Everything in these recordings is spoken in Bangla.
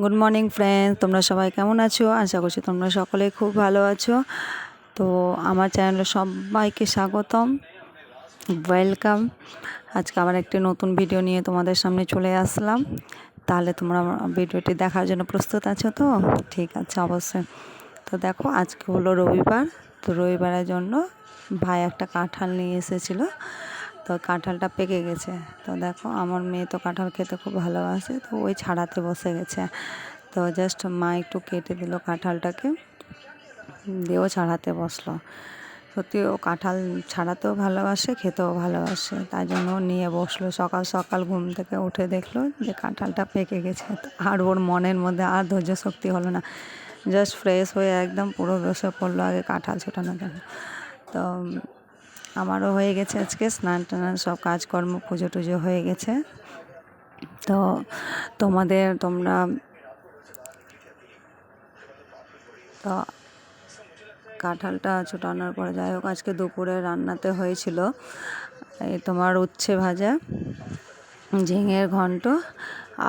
গুড মর্নিং ফ্রেন্ডস তোমরা সবাই কেমন আছো? আশা করছি তোমরা সকলে খুব ভালো আছো। তো আমার চ্যানেলে সবাইকে স্বাগতম। ওয়েলকাম আজকে আবার একটি নতুন ভিডিও নিয়ে তোমাদের সামনে চলে আসলাম। তাহলে তোমরা ভিডিওটি দেখার জন্য প্রস্তুত আছো তো? ঠিক আছে, অবশ্যই। তো দেখো, আজকে হলো রবিবার। তো রবিবারের জন্য ভাই একটা কাঁঠাল নিয়ে এসেছিল। তো কাঁঠালটা পেকে গেছে। তো দেখো, আমার মেয়ে তো কাঁঠাল খেতে খুব ভালোবাসে, তো ওই ছাড়াতে বসে গেছে। তো জাস্ট মা একটু কেটে দিল কাঁঠালটাকে দিয়েও ছাড়াতে বসল। সত্যি ও কাঁঠাল ছাড়াতেও ভালোবাসে, খেতেও ভালোবাসে, তাই জন্য নিয়ে বসল। সকাল সকাল ঘুম থেকে উঠে দেখল যে কাঁঠালটা পেকে গেছে। আর ওর মনের মধ্যে আর ধৈর্য শক্তি হলো না। জাস্ট ফ্রেশ হয়ে একদম পুরো বসে পড়ল আগে কাঁঠাল ছোটানোর জন্য। তো আমারও হয়ে গেছে আজকে। স্নান টান, সব কাজকর্ম, পুজো টুজো হয়ে গেছে। তো তোমাদের, তোমরা তো কাঁঠালটা ছোটানোর পরে যাই হোক, আজকে দুপুরে রান্নাতে হয়েছিল এই তোমার উচ্ছে ভাজা, ঝিঙের ঘন্ট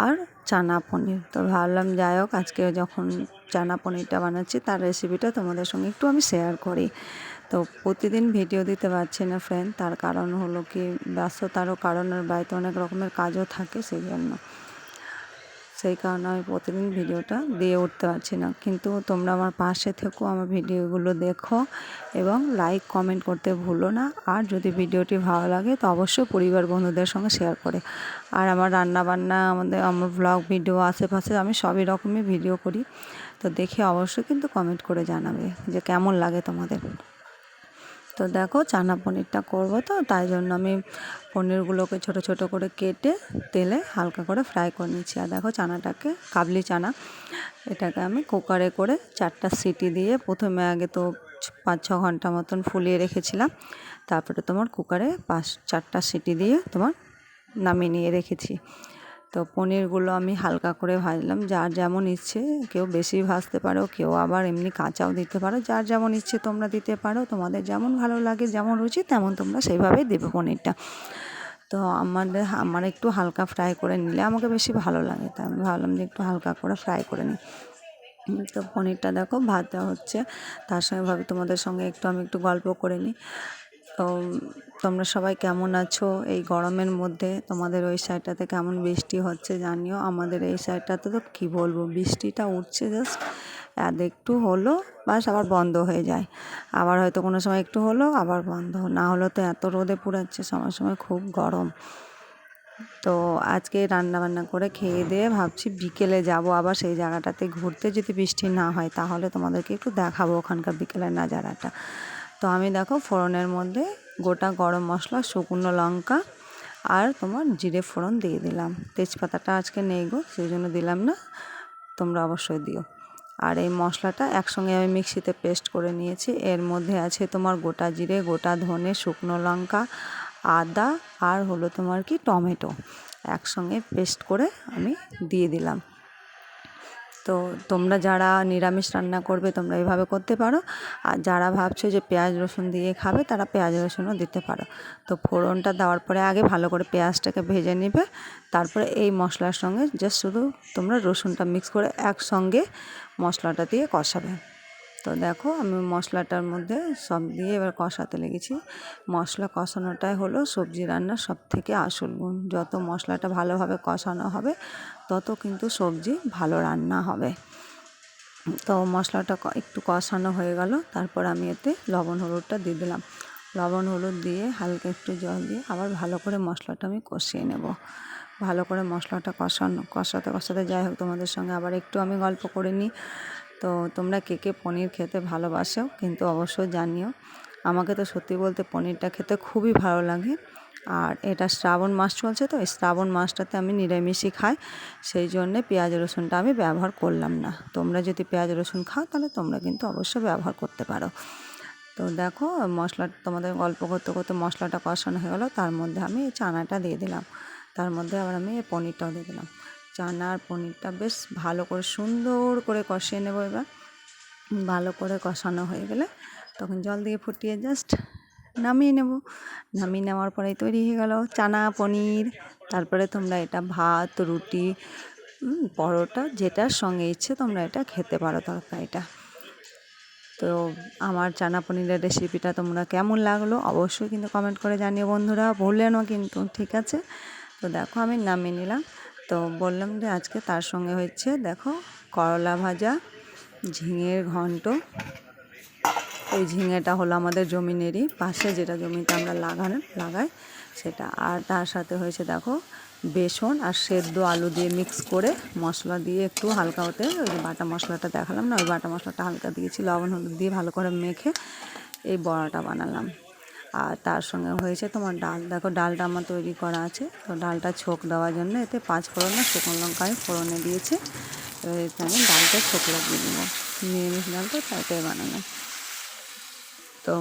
আর চানা পনির। তো ভাবলাম যাই হোক, আজকে যখন চানা পনিরটা বানাচ্ছি, তার রেসিপিটা তোমাদের সঙ্গে একটু আমি শেয়ার করি। তো প্রতিদিন ভিডিও দিতে পারছি না ফ্রেন্ড তার কারণ হলো কি, ব্যস্ততারও কারণের বাড়িতে অনেক রকমের কাজও থাকে সেই জন্য সেই কারণে আমি প্রতিদিন ভিডিওটা দিয়ে উঠতে পারছি না। কিন্তু তোমরা আমার পাশে থেকো, আমার ভিডিওগুলো দেখো এবং লাইক কমেন্ট করতে ভুলো না। আর যদি ভিডিওটি ভালো লাগে তো অবশ্যই পরিবার বন্ধুদের সঙ্গে শেয়ার করে। আর আমার রান্না বান্না আমাদের, আমার ব্লগ ভিডিও আশেপাশে আমি সবই রকমই ভিডিও করি। তো দেখে অবশ্যই কিন্তু কমেন্ট করে জানাবে যে কেমন লাগে তোমাদের। তো দেখো চানা পনিরটা করব তো, তাই জন্য আমি পনিরগুলোকে ছোট ছোট করে কেটে তেলে হালকা করে ফ্রাই করে নিচ্ছি। আর দেখো চানাটাকে, কাবলি চানা, এটাকে আমি কুকারে করে চারটা সিটি দিয়ে প্রথমে আগে তো পাঁচ ছ ঘণ্টা মতন ফুলিয়ে রেখেছিলাম, তারপরে তোমার কুকারে পাঁচ চারটা সিটি দিয়ে তোমার নামিয়ে নিয়ে রেখেছি। তো পনিরগুলো আমি হালকা করে ভাজলাম। যার যেমন ইচ্ছে, কেউ বেশি ভাজতে পারো, কেউ আবার এমনি কাঁচাও দিতে পারো। যার যেমন ইচ্ছে তোমরা দিতে পারো, তোমাদের যেমন ভালো লাগে, যেমন রুচি, তেমন তোমরা সেইভাবেই দেবে পনিরটা। তো আমাদের, আমার একটু হালকা ফ্রাই করে নিলে আমাকে বেশি ভালো লাগে। তাই আমি ভাবলাম যে একটু হালকা করে ফ্রাই করে নিই। তো পনিরটা দেখো, ভাজা হচ্ছে। তার সঙ্গে ভাবি তোমাদের সঙ্গে একটু, আমি একটু গল্প করে নিই। তো, তোমরা সবাই কেমন আছো? এই গরমের মধ্যে তোমাদের ওই সাইডটাতে কেমন বৃষ্টি হচ্ছে জানিও? আমাদের এই সাইডটাতে তো কী বলব, বৃষ্টিটা উঠছে জাস্ট আর একটু হলো, বাস আবার বন্ধ হয়ে যায়। আবার হয়তো কোনো সময় একটু হলো, আবার বন্ধ। না হলে তো এত রোদে পুড়াচ্ছে, সময় সময় খুব গরম। তো আজকে রান্না বান্না করে খেয়ে দিয়ে ভাবছি বিকেলে যাব, আবার সেই জায়গাটাতে ঘুরতে যদি বৃষ্টি না হয়, তাহলে তোমাদেরকে একটু দেখাবো ওখানকার বিকেলের নাজারাটা। তো আমি দেখো ফোড়নের মধ্যে গোটা গরম মশলা, শুকনো লঙ্কা আর তোমার জিরে ফোড়ন দিয়ে দিলাম। তেজপাতাটা আজকে নেই গো, সেই জন্য দিলাম না, তোমরা অবশ্যই দিও। আর এই মশলাটা একসঙ্গে আমি মিক্সিতে পেস্ট করে নিয়েছি। এর মধ্যে আছে তোমার গোটা জিরে, গোটা ধনে, শুকনো লঙ্কা, আদা আর হলো তোমার কি টমেটো। একসঙ্গে পেস্ট করে আমি দিয়ে দিলাম। তো তোমরা যারা নিরামিষ রান্না করবে তোমরা এইভাবে করতে পারো। আর যারা ভাবছ যে পেঁয়াজ রসুন দিয়ে খাবে তারা পেঁয়াজ রসুনও দিতে পারো। তো ফোড়নটা দেওয়ার পরে আগে ভালো করে পেঁয়াজটাকে ভেজে নেবে। তারপরে এই মশলার সঙ্গে জাস্ট শুধু তোমরা রসুনটা মিক্স করে একসঙ্গে মশলাটা দিয়ে কষাবে। তো দেখো আমি মশলাটার মধ্যে সব দিয়ে এবার কষাতে লেগেছি। মশলা কষানোটাই হলো সবজি রান্নার সব থেকে আসল গুণ। যত মশলাটা ভালোভাবে কষানো হবে, তত কিন্তু সবজি ভালো রান্না হবে। তো মশলাটা একটু কষানো হয়ে গেল, তারপর আমি এতে লবণ হলুদটা দিয়ে দিলাম। লবণ হলুদ দিয়ে হালকা একটু জল দিয়ে আবার ভালো করে মশলাটা আমি কষিয়ে নেব। ভালো করে মশলাটা কষানো কষাতে কষাতে যাই হোক তোমাদের সঙ্গে আবার একটু আমি গল্প করে নিই। তো তোমরা কে কে পনির খেতে ভালোবাসো কিন্তু অবশ্যই জানিও। আমাকে তো সত্যি বলতে পনিরটা খেতে খুবই ভালো লাগে। আর এটা শ্রাবণ মাস চলছে তো শ্রাবণ মাসটাতে আমি নিরামিষই খাই। সেই জন্যে পেঁয়াজ, রসুনটা আমি ব্যবহার করলাম না। তোমরা যদি পেঁয়াজ, রসুন খাও তাহলে তোমরা কিন্তু অবশ্যই ব্যবহার করতে পারো। তো দেখো, মশলা তোমাদের গল্প করতে করতে মশলাটা কষানো হয়ে গেলো। তার মধ্যে আমি চানাটা দিয়ে দিলাম। তার মধ্যে আবার আমি পনিরটাও দিয়ে দিলাম। চানা আর পনিরটা বেশ ভালো করে সুন্দর করে কষিয়ে নেব এবার। ভালো করে কষানো হয়ে গেলে তখন জল দিয়ে ফুটিয়ে জাস্ট নামিয়ে নেব। নামিয়ে নেওয়ার পরেই তৈরি হয়ে গেল চানা, পনির, তারপরে তোমরা এটা ভাত, রুটি পরোটা, যেটার সঙ্গে ইচ্ছে তোমরা এটা খেতে পারো তরকারিটা। তো আমার চানা, পনিরের রেসিপিটা তোমরা কেমন লাগল অবশ্যই কিন্তু কমেন্ট করে জানিও বন্ধুরা বললেনও কিন্তু, ঠিক আছে? তো দেখো আমি নামিয়ে নিলাম। তো বললাম যে আজকে তার সঙ্গে হচ্ছে দেখো, করলা ভাজা, ঝিঙের ঘন্ট। এই ঝিঙেটা হলো আমাদের জমিনেরই, পাশে যেটা জমিতে আমরা লাগানো, লাগাই সেটা। আর তার সাথে হয়েছে, দেখো, বেসন আর সেদ্ধ আলু দিয়ে মিক্স করে মশলা দিয়ে একটু হালকা হতে, ওই যে বাটা মশলাটা দেখালাম না, ওই বাটা মশলাটা হালকা দিয়েছি, লবণ হলুদ দিয়ে ভালো করে মেখে এই বড়াটা বানালাম। আর তার সঙ্গে হয়েছে তোমার ডাল। দেখো, ডালটা আমার তৈরি করা আছে। তো ডালটা ছোক দেওয়ার জন্য এতে পাঁচ ফোড়ন শুকনো লঙ্কা আমি ফোড়নে দিয়েছি। এবার এতে আমি ডালটা ছোক লাগিয়ে দেবো। নিরামিষ ডালটা তাইটাই বানানো। তো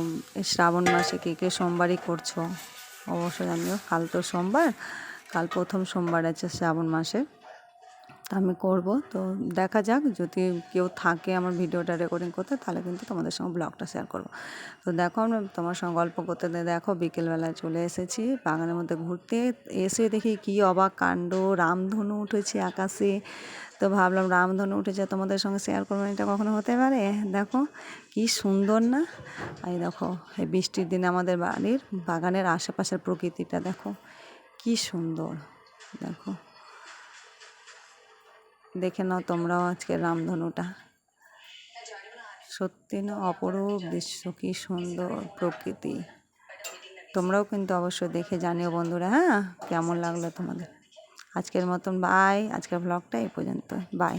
শ্রাবণ মাসে কে কে সোমবারই করছ? অবশ্যই জানিও। কাল তো সোমবার। কাল প্রথম সোমবার আছে শ্রাবণ মাসে। আমি করব। তো দেখা যাক, যদি কেউ থাকে আমার ভিডিওটা রেকর্ডিং করতে, তাহলে কিন্তু তোমাদের সঙ্গে ব্লগটা শেয়ার করব। তো দেখো আমরা তোমার সঙ্গে গল্প করতে দেখো, বিকেলবেলায় চলে এসেছি, বাগানের মধ্যে ঘুরতে। এসে দেখি কি অবাক কাণ্ড, রামধনু উঠেছে আকাশে। তো ভাবলাম রামধনু উঠেছে, তোমাদের সঙ্গে শেয়ার করব এটা কখনো হতে পারে? দেখো, কি সুন্দর না? এই দেখো, এই বৃষ্টির দিনে আমাদের বাড়ির বাগানের আশেপাশের প্রকৃতিটা, দেখো, কি সুন্দর। দেখো। দেখে নাও তোমরাও আজকে রামধনুটা। সত্যি না, অপরূপ দৃশ্য, কী সুন্দর প্রকৃতি। তোমরাও কিন্তু অবশ্যই দেখে জানিও বন্ধুরা হ্যাঁ? কেমন লাগল তোমাদের? আজকের মতন বাই আজকের ব্লগটা এই পর্যন্ত বাই